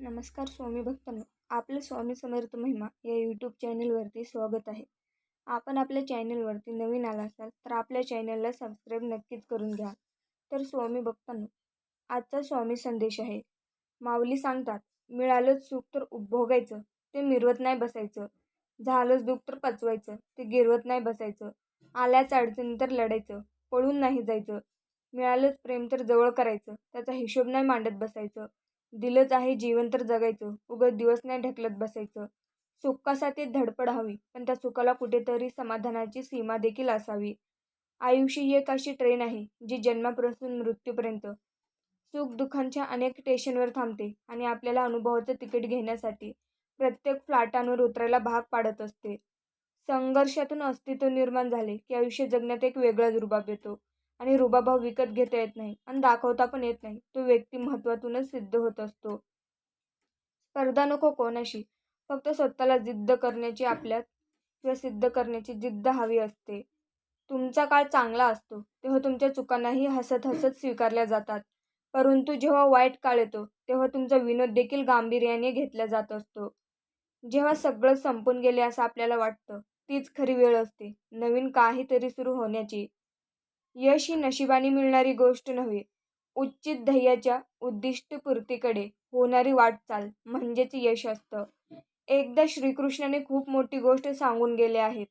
नमस्कार स्वामी भक्तांनो आपलं स्वामी समर्थ महिमा या यूट्यूब चॅनलवरती स्वागत आहे. आपण आपल्या चॅनलवरती नवीन आला असाल तर आपल्या चॅनलला सबस्क्राईब नक्कीच करून घ्या. तर स्वामी भक्तांनो आजचा स्वामी संदेश आहे. माऊली सांगतात मिळालंच सुख तर उपभोगायचं ते मिरवत नाही बसायचं. झालंच दुःख तर पचवायचं ते गिरवत नाही बसायचं. आल्याच अडचणी तर लढायचं पळून नाही जायचं. मिळालंच प्रेम तर जवळ करायचं त्याचा हिशोब नाही मांडत बसायचं. दिलंच आहे जीवन तर जगायचं. उगत दिवस नाही ढकलत बसायचं. सुखासाठी धडपड हवी पण त्या सुखाला कुठेतरी समाधानाची सीमा देखील असावी. आयुष्य ही एक अशी ट्रेन आहे जी जन्मापासून मृत्यूपर्यंत सुख दुःखांच्या अनेक स्टेशनवर थांबते आणि आपल्याला अनुभवाचं तिकीट घेण्यासाठी प्रत्येक फ्लाटांवर उतरायला भाग पाडत असते. संघर्षातून अस्तित्व निर्माण झाले की आयुष्य जगण्यात एक वेगळाच रुबाब येतो. आणि रुबाभाव विकत घेता येत नाही आणि दाखवता पण येत नाही. तो व्यक्ती महत्त्वातूनच सिद्ध होत असतो. स्पर्धा नको कोणाशी. फक्त स्वतःला जिद्द करण्याची आपल्यात किंवा सिद्ध करण्याची जिद्द हवी असते. तुमचा काळ चांगला असतो. तेव्हा तुमच्या चुकांनाही हसत हसत स्वीकारल्या जातात. परंतु जेव्हा वाईट काळ येतो तेव्हा तुमचा विनोद देखील गांभीर्याने घेतला जात असतो. जेव्हा सगळं संपून गेले असं आपल्याला वाटतं तीच खरी वेळ असते. नवीन काहीतरी सुरू होण्याची. यश ही नशिबाने मिळणारी गोष्ट नव्हे उच्चित ध्येयाच्या उद्दिष्टपूर्तीकडे होणारी वाटचाल म्हणजेच यश असतं. एकदा श्रीकृष्णाने खूप मोठी गोष्ट सांगून गेले आहेत.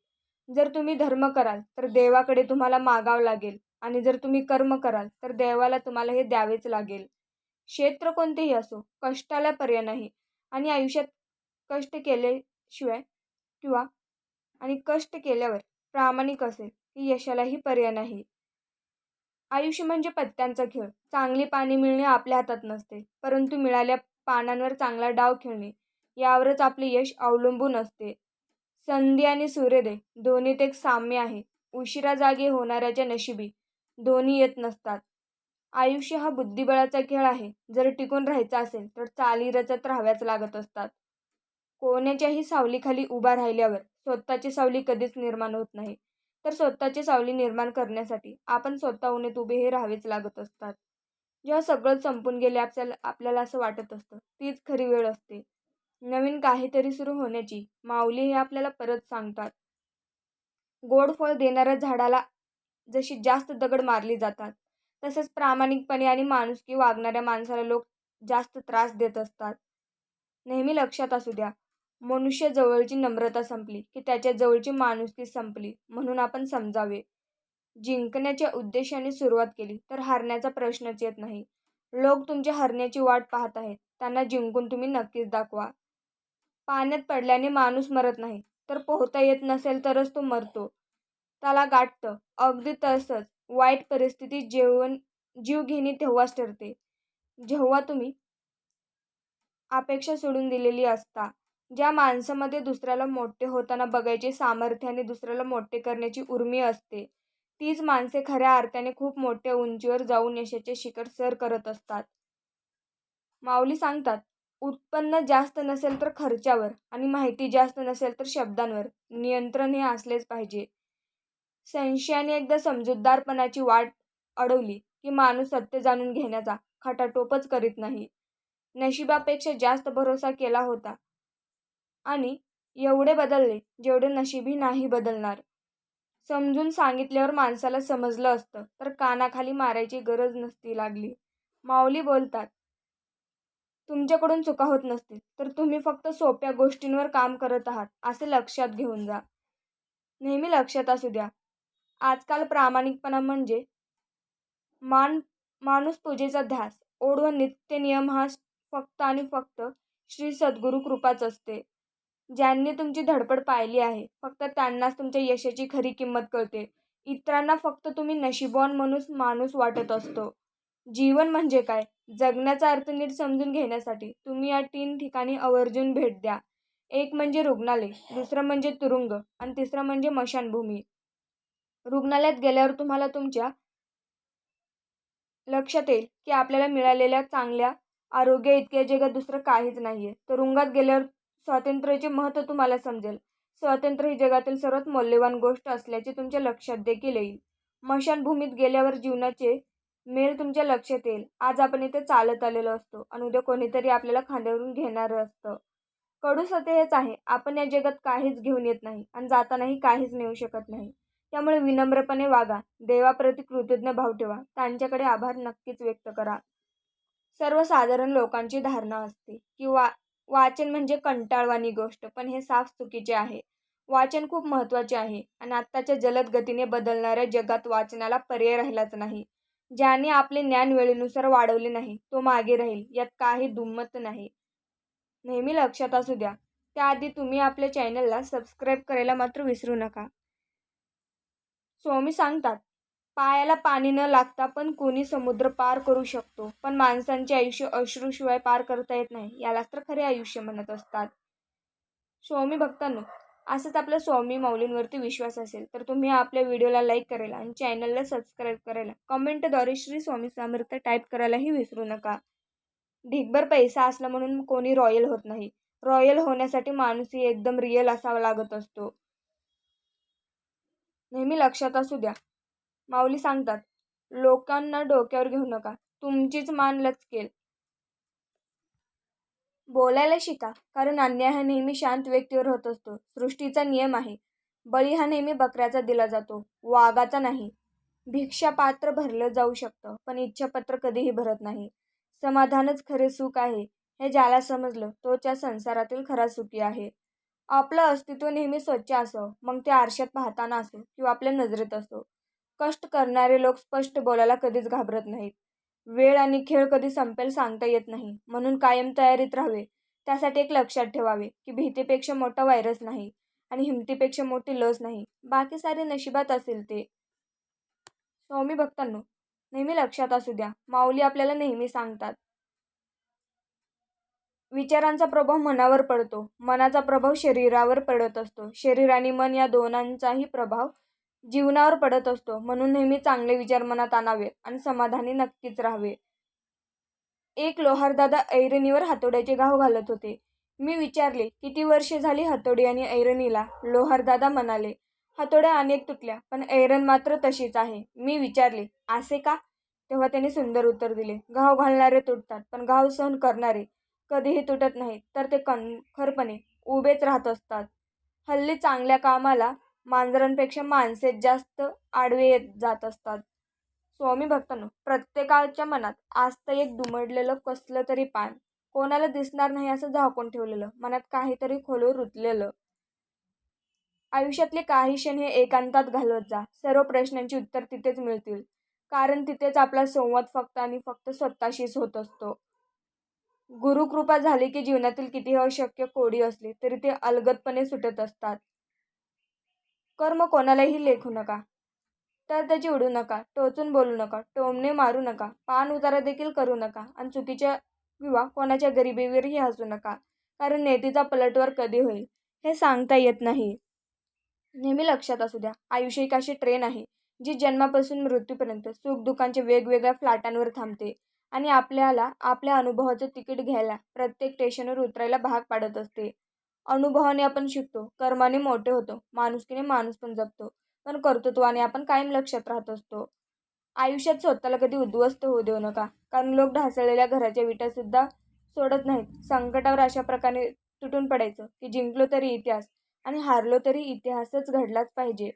जर तुम्ही धर्म कराल तर देवाकडे तुम्हाला मागावं लागेल आणि जर तुम्ही कर्म कराल तर देवाला तुम्हाला हे द्यावेच लागेल. क्षेत्र कोणतेही असो कष्टाला पर्याय नाही आणि आयुष्यात कष्ट केल्याशिवाय किंवा आणि कष्ट केल्यावर प्रामाणिक असेल की यशालाही पर्याय नाही. आयुष्य म्हणजे पत्त्यांचा खेळ. चांगली पाणी मिळणे आपल्या हातात नसते परंतु मिळाल्या पानांवर चांगला डाव खेळणे यावरच आपले यश अवलंबून असते. संधी आणि सूर्योदय दोन्हीत एक साम्य आहे. उशिरा जागे होणाऱ्याच्या नशिबी दोन्ही येत नसतात. आयुष्य हा बुद्धिबळाचा खेळ आहे. जर टिकून राहायचा असेल तर चाली रचत राहाव्याच लागत असतात. कोणाच्याही सावलीखाली उभा राहिल्यावर स्वतःची सावली कधीच निर्माण होत नाही. तर स्वतःची सावली निर्माण करण्यासाठी आपण स्वतःहून उभे हे राहावेच लागत असतात. जेव्हा सगळं संपून गेले आपल्याला आपल्याला असं वाटत असतं तीच खरी वेळ असते. नवीन काहीतरी सुरू होण्याची माऊली हे आपल्याला परत सांगतात. गोड फळ देणाऱ्या झाडाला जशी जास्त दगड मारली जातात तसेच प्रामाणिकपणे आणि माणुसकी वागणाऱ्या माणसाला लोक जास्त त्रास देत असतात. नेहमी लक्षात असू द्या मनुष्य जवळची नम्रता संपली की त्याच्या जवळची माणुसकी संपली म्हणून आपण समजावे. जिंकण्याच्या उद्देशाने सुरुवात केली तर हारण्याचा प्रश्नच येत नाही. लोक तुमच्या हरण्याची वाट पाहत आहेत. त्यांना जिंकून तुम्ही नक्कीच दाखवा. पाण्यात पडल्याने माणूस मरत नाही. तर पोहता येत नसेल तरच तो मरतो. त्याला गाठतं. अगदी तसंच वाईट परिस्थितीत जेवण जीव घेणे तेव्हाच ठरते. जेव्हा तुम्ही अपेक्षा सोडून दिलेली असता ज्या माणसामध्ये दुसऱ्याला मोठे होताना बघायचे सामर्थ्याने दुसऱ्याला मोठे करण्याची उर्मी असते तीच माणसे खऱ्या अर्थाने खूप मोठ्या उंचीवर जाऊन यशाचे शिखर सर करत असतात. माऊली सांगतात उत्पन्न जास्त नसेल तर खर्चावर आणि माहिती जास्त नसेल तर शब्दांवर. नियंत्रण हे असलेच पाहिजे. संशयाने एकदा समजूतदारपणाची वाट अडवली की माणूस सत्य जाणून घेण्याचा खटाटोपच करीत नाही. नशिबापेक्षा जास्त भरोसा केला होता. आणि एवढे बदलले जेवढे नशिबी नाही बदलणार. समजून सांगितल्यावर माणसाला समजलं असतं तर कानाखाली मारायची गरज नसती लागली. माऊली बोलतात तुमच्याकडून चुका होत नसतील तर तुम्ही फक्त सोप्या गोष्टींवर काम करत आहात असे लक्षात घेऊन जा. नेहमी लक्षात असू द्या. आजकाल प्रामाणिकपणा म्हणजे मान माणूस पूजेचा ध्यास ओढ व नित्य नियम हा फक्त आणि फक्त श्री सद्गुरू कृपाच असते. ज्यांनी तुमची धडपड पाहिली आहे फक्त त्यांनाच तुमच्या यशाची खरी किंमत कळते. इतरांना फक्त तुम्ही नशिबवान म्हणून माणूस वाटत असतो. जीवन म्हणजे काय? जगण्याचा अर्थ नीट समजून घेण्यासाठी तुम्ही या तीन ठिकाणी आवर्जून भेट द्या. एक म्हणजे रुग्णालय दुसरं म्हणजे तुरुंग आणि तिसरं म्हणजे मशानभूमी. रुग्णालयात गेल्यावर तुम्हाला तुमच्या लक्षात येईल की आपल्याला मिळालेल्या चांगल्या आरोग्य इतक्या जगात दुसरं काहीच नाही आहे तुरुंगात गेल्यावर स्वातंत्र्याचे महत्त्व तुम्हाला समजेल. स्वातंत्र्य ही जगातील सर्वात मौल्यवान गोष्ट असल्याचे तुमच्या लक्षात देखील येईल. मशानभूमीत गेल्यावर जीवनाचे मेल तुमच्या लक्षात येईल. आज आपण इथे चालत आलेलो असतो आणि उद्या कोणीतरी आपल्याला खांद्यावरून घेणारं असतं. कडू सत्य हेच आहे. आपण या जगात काहीच घेऊन येत नाही आणि जातानाही काहीच नेऊ शकत नाही. त्यामुळे विनम्रपणे वागा. देवाप्रती कृतज्ञ भाव ठेवा. त्यांच्याकडे आभार नक्कीच व्यक्त करा. सर्वसाधारण लोकांची धारणा असते. किंवा वाचन म्हणजे कंटाळवाणी गोष्ट पण हे साफ चुकीचे आहे. वाचन खूप महत्त्वाचे आहे आणि आत्ताच्या जलद गतीने बदलणाऱ्या जगात वाचनाला पर्याय राहिलाच नाही. ज्याने आपले ज्ञान वेळेनुसार वाढवले नाही तो मागे राहील यात काही दुम्मत नाही. नेहमी लक्षात असू द्या त्याआधी तुम्ही आपल्या चॅनलला सबस्क्राईब करायला मात्र विसरू नका. स्वामी सांगतात पायाला पाणी न लागता पण कोणी समुद्र पार करू शकतो. पण माणसांचे आयुष्य अश्रूशिवाय पार करता येत नाही यालाच तर खरे आयुष्य म्हणत असतात. स्वामी भक्तांनो असंच आपल्या स्वामी माऊलींवरती विश्वास असेल तर तुम्ही आपल्या व्हिडिओला लाईक करायला आणि चॅनलला सबस्क्राईब करायला कमेंटद्वारे श्री स्वामी समर्थ टाईप करायलाही विसरू नका. ढिगभर पैसा असला म्हणून कोणी रॉयल होत नाही. रॉयल होण्यासाठी माणूसही एकदम रिअल असावा लागत असतो. नेहमी लक्षात असू द्या माऊली सांगतात लोकांना डोक्यावर घेऊ नका तुमचीच मान लचकेल. बोलायला शिका कारण अन्याय हा नेहमी शांत व्यक्तीवर होत असतो. सृष्टीचा नियम आहे बळी हा नेहमी बकऱ्याचा दिला जातो वाघाचा नाही. भिक्षापात्र भरलं जाऊ शकतं पण इच्छापत्र कधीही भरत नाही. समाधानच खरे सुख आहे हे ज्याला समजलं तो त्या संसारातील खरा सुखी आहे. आपलं अस्तित्व नेहमी स्वच्छ असो मग ते आरशात पाहताना असो किंवा आपल्या नजरेत असो. कष्ट करणारे लोक स्पष्ट बोलायला कधीच घाबरत नाहीत. वेळ आणि खेळ कधी संपेल सांगता येत नाही. म्हणून कायम तयारीत राहावे. त्यासाठी एक लक्षात ठेवावे की भीतीपेक्षा मोठा व्हायरस नाही आणि हिमतीपेक्षा मोठी लस नाही. बाकी सारे नशिबात असेल ते. स्वामी भक्तांनो नेहमी लक्षात असू द्या माऊली आपल्याला नेहमी सांगतात. विचारांचा प्रभाव मनावर पडतो. मनाचा प्रभाव शरीरावर पडत असतो. शरीर आणि मन या दोनांचाही प्रभाव जीवनावर पडत असतो. म्हणून नेहमी चांगले विचार मनात आणावे आणि समाधानी नक्कीच राहावे. एक लोहारदादा ऐरणीवर हातोड्याचे घाव घालत होते. मी विचारले किती वर्षे झाली हातोडी आणि ऐरणीला? लोहारदादा म्हणाले हातोड्या अनेक तुटल्या पण ऐरण मात्र तशीच आहे. मी विचारले असे का? तेव्हा त्यांनी सुंदर उत्तर दिले घाव घालणारे तुटतात पण घाव सहन करणारे कधीही तुटत नाहीत तर ते कणखरपणे उभेच राहत असतात. हल्ली चांगल्या कामाला मांजरांपेक्षा माणसेच जास्त आडवे येत जात असतात. स्वामी भक्तांनो प्रत्येकाच्या मनात आज तर एक दुमडलेलं कसलं तरी पान. कोणाला दिसणार नाही असं झाकून ठेवलेलं. मनात काहीतरी खोलवर रुतलेलं. आयुष्यातले काही क्षण हे एकांतात घालवत जा. सर्व प्रश्नांची उत्तर तिथेच मिळतील. कारण तिथेच आपला संवाद फक्त आणि फक्त स्वतःशीच होत असतो. गुरुकृपा झाली की जीवनातील कितीही अशक्य कोडी असली तरी ते अलगदपणे सुटत असतात. कर्म कोणालाही लेखू नका. तर त्याची उडू नका टोचून बोलू नका टोमणे मारू नका पान उतारा देखील करू नका आणि चुकीच्या किंवा कोणाच्या गरिबीवरही हसू नका कारण नेतीचा पलटवार कधी होईल हे सांगता येत नाही. नेहमी लक्षात असू द्या आयुष्य एक अशी ट्रेन आहे जी जन्मापासून मृत्यूपर्यंत सुख दुःखांच्या वेगवेगळ्या फ्लॅटांवर थांबते आणि आपल्याला आपल्या अनुभवाचं तिकीट घ्यायला प्रत्येक स्टेशनवर उतरायला भाग पाडत असते. अनुभवाने आपण शिकतो. कर्माने मोठे होतो. माणुसकीने माणूस पण जपतो पण कर्तृत्वाने आपण कायम लक्षात राहत असतो. आयुष्यात स्वतःला कधी उद्ध्वस्त होऊ देऊ नका. कारण लोक ढासळलेल्या घराच्या विटासुद्धा सोडत नाहीत. संकटावर अशा प्रकारे तुटून पडायचं की जिंकलो तरी इतिहास आणि हारलो तरी इतिहासच घडलाच पाहिजे.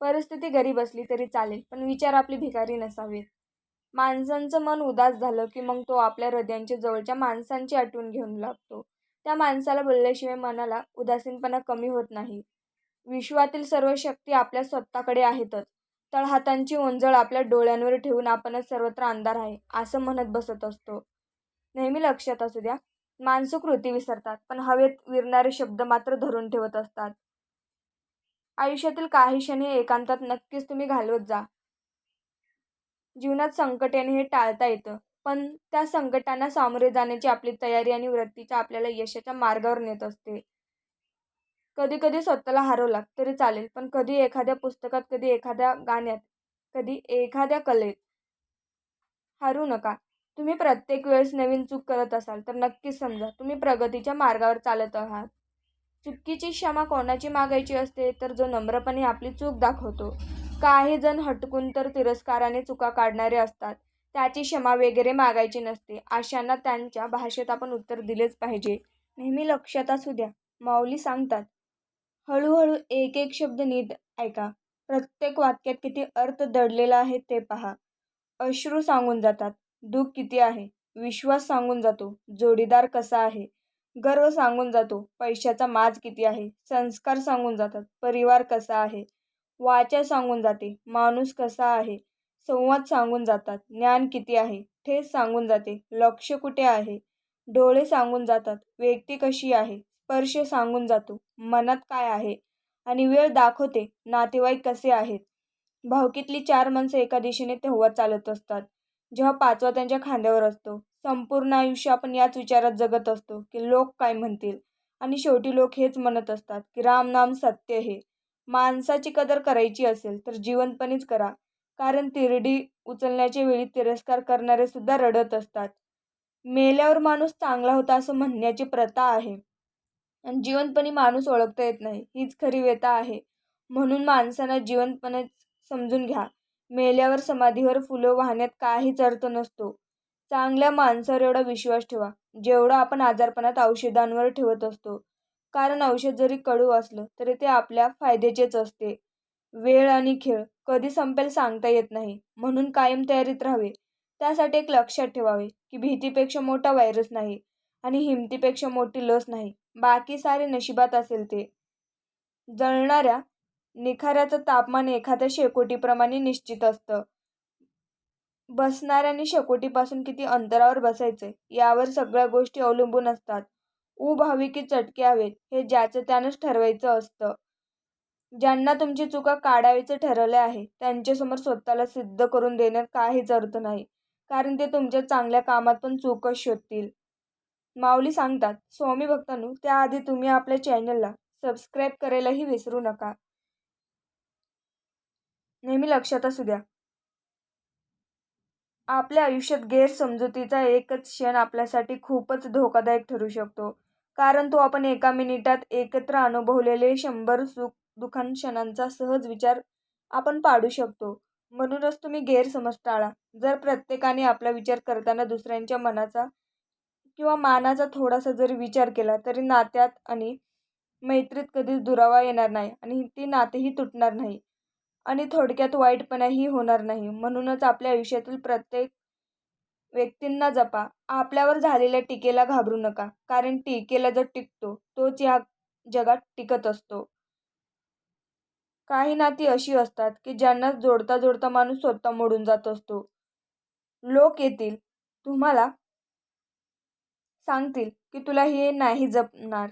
परिस्थिती गरीब असली तरी चालेल पण विचार आपली भिकारी नसावेत. माणसांचं मन उदास झालं की मग तो आपल्या हृदयांच्या जवळच्या माणसांची आठवण घेऊन लागतो. त्या माणसाला बोलल्याशिवाय मनाला उदासीनपणा कमी होत नाही. विश्वातील सर्व शक्ती आपल्या स्वतःकडे आहेतच. तळहातांची ओंजळ आपल्या डोळ्यांवर ठेवून आपणच सर्वत्र अंधार आहे असं म्हणत बसत असतो. नेहमी लक्षात असू द्या माणसं कृती विसरतात पण हवेत विरणारे शब्द मात्र धरून ठेवत असतात. आयुष्यातील काही क्षणी एकांतात नक्कीच तुम्ही घालवत जा. जीवनात संकट येणे हे टाळता येतं. पण त्या संकटांना सामोरे जाण्याची आपली तयारी आणि वृत्तीच्या आपल्याला यशाच्या मार्गावर नेत असते. कधी कधी स्वतःला हरवला तरी चालेल पण कधी एखाद्या पुस्तकात कधी एखाद्या गाण्यात कधी एखाद्या कलेत हरू नका. तुम्ही प्रत्येक वेळेस नवीन चूक करत असाल तर नक्कीच समजा तुम्ही प्रगतीच्या मार्गावर चालत आहात. चुकीची क्षमा कोणाची मागायची असते तर जो नम्रपणे आपली चूक दाखवतो. काही जण हटकून तर तिरस्काराने चुका काढणारे असतात. त्याची क्षमा वगैरे मागायची नसते. अशांना त्यांच्या भाषेत आपण उत्तर दिलेच पाहिजे. नेहमी लक्षात असू द्या. माऊली सांगतात हळूहळू एक एक शब्द नीट ऐका. प्रत्येक वाक्यात किती अर्थ दडलेला आहे ते पहा. अश्रू सांगून जातात दुःख किती आहे? विश्वास सांगून जातो. जोडीदार कसा आहे? गर्व सांगून जातो. पैशाचा माज किती आहे? संस्कार सांगून जातात. परिवार कसा आहे? वाचा सांगून जाते. माणूस कसा आहे? संवाद सांगून जातात. ज्ञान किती आहे? ठेस सांगून जाते. लक्ष कुठे आहे? डोळे सांगून जातात. व्यक्ती कशी आहे? स्पर्श सांगून जातो. मनात काय आहे? आणि वेळ दाखवते. नातेवाईक कसे आहेत? भावकीतली चार माणसं एका दिशेने तेव्हा चालत असतात. जेव्हा पाचवा त्यांच्या खांद्यावर असतो. संपूर्ण आयुष्य आपण याच विचारात जगत असतो की लोक काय म्हणतील? आणि शेवटी लोक हेच म्हणत असतात की राम नाम सत्य हे माणसाची कदर करायची असेल तर जिवंतपणेच करा. कारण तिरडी उचलण्याच्या वेळी तिरस्कार करणारे सुद्धा रडत असतात. मेल्यावर माणूस चांगला होता असं म्हणण्याची प्रथा आहे. आणि जिवंतपणी माणूस ओळखता येत नाही हीच खरी व्यथा आहे. म्हणून माणसांना जिवंतपणे समजून घ्या. मेल्यावर समाधीवर फुलं वाहण्यात काहीच अर्थ नसतो. चांगल्या माणसावर एवढा विश्वास ठेवा. जेवढा आपण आजारपणात औषधांवर ठेवत असतो. कारण औषध जरी कडू असलं तरी ते आपल्या फायद्याचेच असते. वेळ आणि खेळ कधी संपेल सांगता येत नाही. म्हणून कायम तयारीत राहावे. त्यासाठी एक लक्षात ठेवावे की भीतीपेक्षा मोठा व्हायरस नाही आणि हिमतीपेक्षा मोठी लस नाही. बाकी सारे नशिबात असेल ते. जळणाऱ्या निखाऱ्याचं तापमान एखाद्या शेकोटीप्रमाणे निश्चित असतं. बसणाऱ्याने शेकोटीपासून किती अंतरावर बसायचे? यावर सगळ्या गोष्टी अवलंबून असतात. ऊब हवी की चटके हवेत हे ज्याचं त्यानंच ठरवायचं असतं. ज्यांना तुमची चुका काढायचं ठरवले आहे त्यांच्यासमोर स्वतःला सिद्ध करून देण्यात काहीच अर्थ नाही. कारण ते तुमच्या चांगल्या कामात पण चूकच शोधतील. माऊली सांगतात स्वामी भक्तांनो त्याआधी तुम्ही आपल्या चॅनलला सबस्क्राईब करायलाही विसरू नका. नेहमी लक्षात असू द्या. आपल्या आयुष्यात गैरसमजुतीचा एकच क्षण आपल्यासाठी खूपच धोकादायक ठरू शकतो. कारण तो आपण एका मिनिटात एकत्र अनुभवलेले शंभर सुख दुःखान क्षणांचा सहज विचार आपण पाडू शकतो. म्हणूनच तुम्ही गैरसमज टाळा जर प्रत्येकाने आपला विचार करताना दुसऱ्यांच्या मनाचा किंवा मानाचा थोडासा जरी विचार केला तरी नात्यात आणि मैत्रीत कधीच दुरावा येणार नाही आणि ती नातेही तुटणार नाही आणि थोडक्यात वाईटपणाही होणार नाही. म्हणूनच आपल्या आयुष्यातील प्रत्येक व्यक्तींना जपा. आपल्यावर झालेल्या टीकेला घाबरू नका. कारण टीकेला जो टिकतो तोच या जगात टिकत असतो. काही नाती अशी असतात की ज्यांना जोडता जोडता माणूस स्वतः मोडून जात असतो. लोक येतील तुम्हाला सांगतील की तुला हे नाही जपणार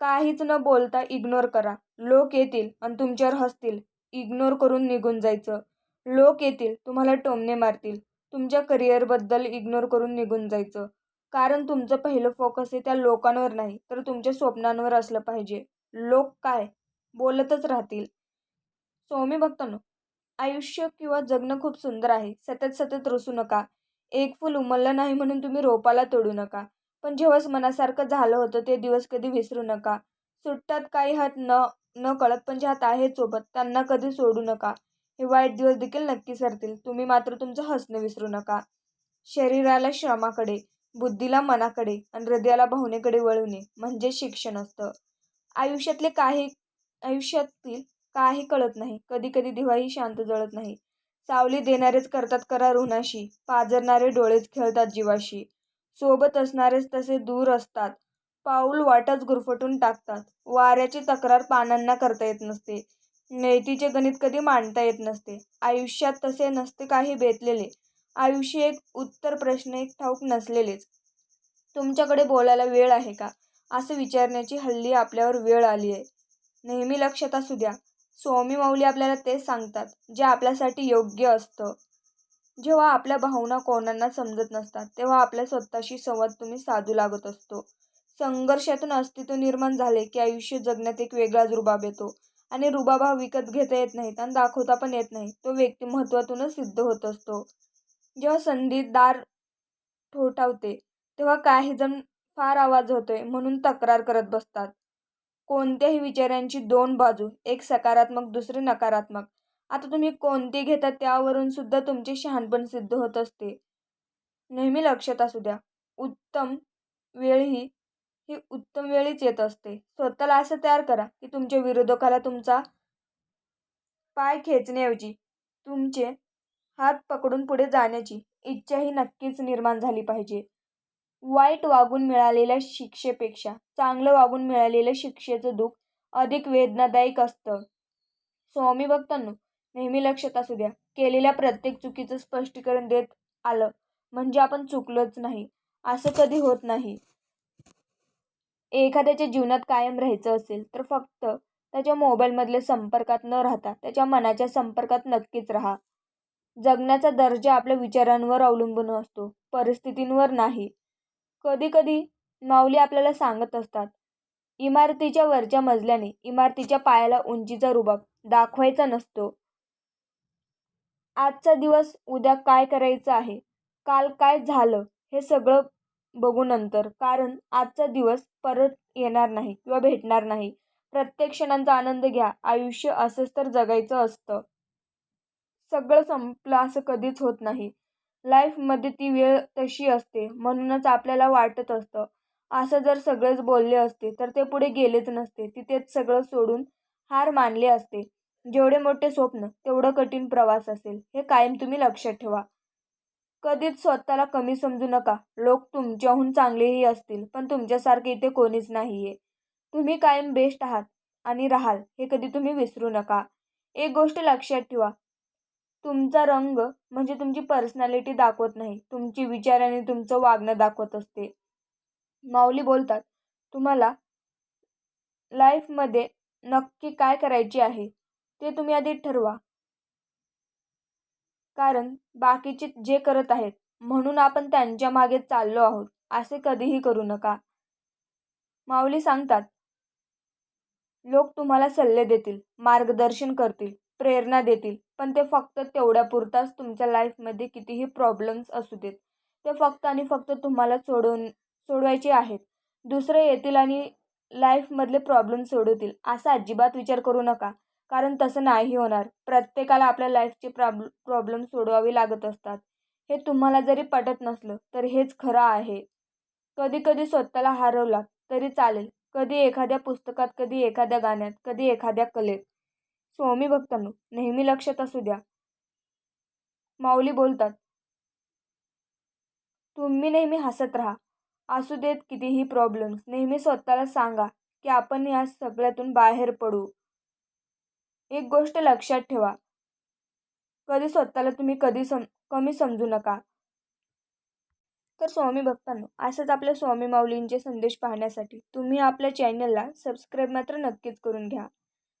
काहीच न बोलता इग्नोर करा. लोक येतील आणि तुमच्यावर हसतील. इग्नोर करून निघून जायचं. लोक येतील तुम्हाला टोमणे मारतील. तुमच्या करिअरबद्दल इग्नोर करून निघून जायचं. कारण तुमचं पहिलं फोकस हे त्या लोकांवर नाही तर तुमच्या स्वप्नांवर असलं पाहिजे. लोक काय? बोलतच राहतील. स्वामी भक्तांनो आयुष्य किंवा जगणं खूप सुंदर आहे. सतत सतत रुसू नका. एक फूल उमललं नाही म्हणून तुम्ही रोपाला तोडू नका. पण जेव्हाच मनासारखं झालं होतं ते दिवस कधी विसरू नका. सुट्टात काही हात न न कळत पण जे हात आहेत सोबत त्यांना कधी सोडू नका. हे वाईट दिवस देखील नक्की सरतील. तुम्ही मात्र तुमचं हसणं विसरू नका. शरीराला श्रमाकडे बुद्धीला मनाकडे आणि हृदयाला भावनेकडे वळवणे म्हणजे शिक्षण असतं. आयुष्यातले काही आयुष्यातील काही कळत नाही. कधी कधी दिवाही शांत जळत नाही. सावली देणारेच करतात करार उन्हाशी. पाजरणारे डोळेच खेळतात जीवाशी. सोबत असणारेच तसे दूर असतात. पाऊल वाटच गुरफटून टाकतात. वाऱ्याची तक्रार पानांना करता येत नसते. नैतीचे गणित कधी मांडता येत नसते. आयुष्यात तसे नसते काही बेतलेले. आयुष्य एक उत्तर प्रश्न एक ठाऊक नसलेलेच. तुमच्याकडे बोलायला वेळ आहे का? असं विचारण्याची हल्ली आपल्यावर वेळ आली आहे नेहमी लक्षात असू द्या. स्वामी माऊली आपल्याला तेच सांगतात जे आपल्यासाठी योग्य असतं. जेव्हा आपल्या भावना कोणांना समजत नसतात तेव्हा आपल्या स्वतःशी संवाद तुम्ही साधू लागत असतो. संघर्षातून अस्तित्व निर्माण झाले की आयुष्य जगण्यात एक वेगळाच रुबाब येतो. आणि रुबाब हा विकत घेता येत नाहीत आणि दाखवता पण येत नाही तो व्यक्तिमत्वातूनच सिद्ध होत असतो. जेव्हा संधी दार ठोठावते तेव्हा काही जण फार आवाज होतोय म्हणून तक्रार करत बसतात. कोणत्याही विचारांची दोन बाजू एक सकारात्मक दुसरी नकारात्मक. आता तुम्ही कोणती घेता त्यावरून सुद्धा तुमचे शहाणपण सिद्ध होत असते. नेहमी लक्षात असू द्या उत्तम वेळ ही ही उत्तम वेळीच येत असते. स्वतःला असं तयार करा की तुमच्या विरोधकाला तुमचा पाय खेचण्याऐवजी तुमचे हात पकडून पुढे जाण्याची इच्छाही नक्कीच निर्माण झाली पाहिजे. वाईट वागून मिळालेल्या शिक्षेपेक्षा चांगलं वागून मिळालेल्या शिक्षेचं दुःख अधिक वेदनादायक असतं. स्वामी भक्तांनो नेहमी लक्षात असू द्या केलेल्या प्रत्येक चुकीचं स्पष्टीकरण देत आलं म्हणजे आपण चुकलोच नाही असं कधी होत नाही. एखाद्याच्या जीवनात कायम राहायचं असेल तर फक्त त्याच्या मोबाईलमधल्या संपर्कात न राहता त्याच्या मनाच्या संपर्कात नक्कीच राहा. जगण्याचा दर्जा आपल्या विचारांवर अवलंबून असतो परिस्थितींवर नाही. कधी कधी माऊली आपल्याला सांगत असतात इमारतीच्या वरच्या मजल्याने इमारतीच्या पायाला उंचीचा रुबाब दाखवायचा नसतो. आजचा दिवस उद्या काय करायचं आहे? काल काय झालं? हे सगळं बघू नंतर. कारण आजचा दिवस परत येणार नाही किंवा भेटणार नाही. प्रत्येक क्षणांचा आनंद घ्या. आयुष्य असंच तर जगायचं असतं. सगळं संपलं असं कधीच होत नाही. लाईफमध्ये ती वेळ तशी असते. म्हणूनच आपल्याला वाटत असतं. असं जर सगळेच बोलले असते तर ते पुढे गेलेच नसते. तिथेच सगळं सोडून हार मानले असते. जेवढे मोठे स्वप्न तेवढं कठीण प्रवास असेल. हे कायम तुम्ही लक्षात ठेवा. कधीच स्वतःला कमी समजू नका. लोक तुमच्याहून चांगलेही असतील पण तुमच्यासारखे इथे कोणीच नाही आहे तुम्ही कायम बेस्ट आहात आणि राहाल हे कधी तुम्ही विसरू नका. एक गोष्ट लक्षात ठेवा. तुमचा रंग म्हणजे तुमची पर्सनॅलिटी दाखवत नाही. तुमची विचार आणि तुमचं वागणं दाखवत असते. माऊली बोलतात तुम्हाला लाईफमध्ये नक्की काय करायचे आहे ते तुम्ही आधी ठरवा. कारण बाकीचे जे करत आहेत म्हणून आपण त्यांच्या मागे चाललो आहोत असे कधीही करू नका. माऊली सांगतात लोक तुम्हाला सल्ले देतील मार्गदर्शन करतील प्रेरणा देतील. पण ते फक्त तेवढ्यापुरताच तुमच्या लाईफमध्ये कितीही प्रॉब्लेम्स असू देत ते फक्त आणि फक्त तुम्हाला सोडवून सोडवायचे आहेत. दुसरे येतील आणि लाईफमधले प्रॉब्लेम सोडवतील असा अजिबात विचार करू नका. कारण तसं नाही होणार. प्रत्येकाला आपल्या लाईफचे प्रॉब्ल प्रॉब्लेम सोडवावे लागत असतात. हे तुम्हाला जरी पटत नसलं तर हेच खरं आहे. कधी कधी स्वतःला हरवला तरी चालेल. कधी एखाद्या पुस्तकात कधी एखाद्या गाण्यात कधी एखाद्या कलेत. स्वामी भक्तांनो नेहमी लक्षात असू द्या. माऊली बोलतात तुम्ही नेहमी हसत राहा. असू देत कितीही प्रॉब्लेम्स नेहमी स्वतःला सांगा की आपण या सगळ्यातून बाहेर पडू. एक गोष्ट लक्षात ठेवा. कधी स्वतःला तुम्ही कधी सम कमी समजू नका. तर स्वामी भक्तांनो असंच आपल्या स्वामी माऊलींचे संदेश पाहण्यासाठी तुम्ही आपल्या चॅनलला सबस्क्राईब मात्र नक्कीच करून घ्या.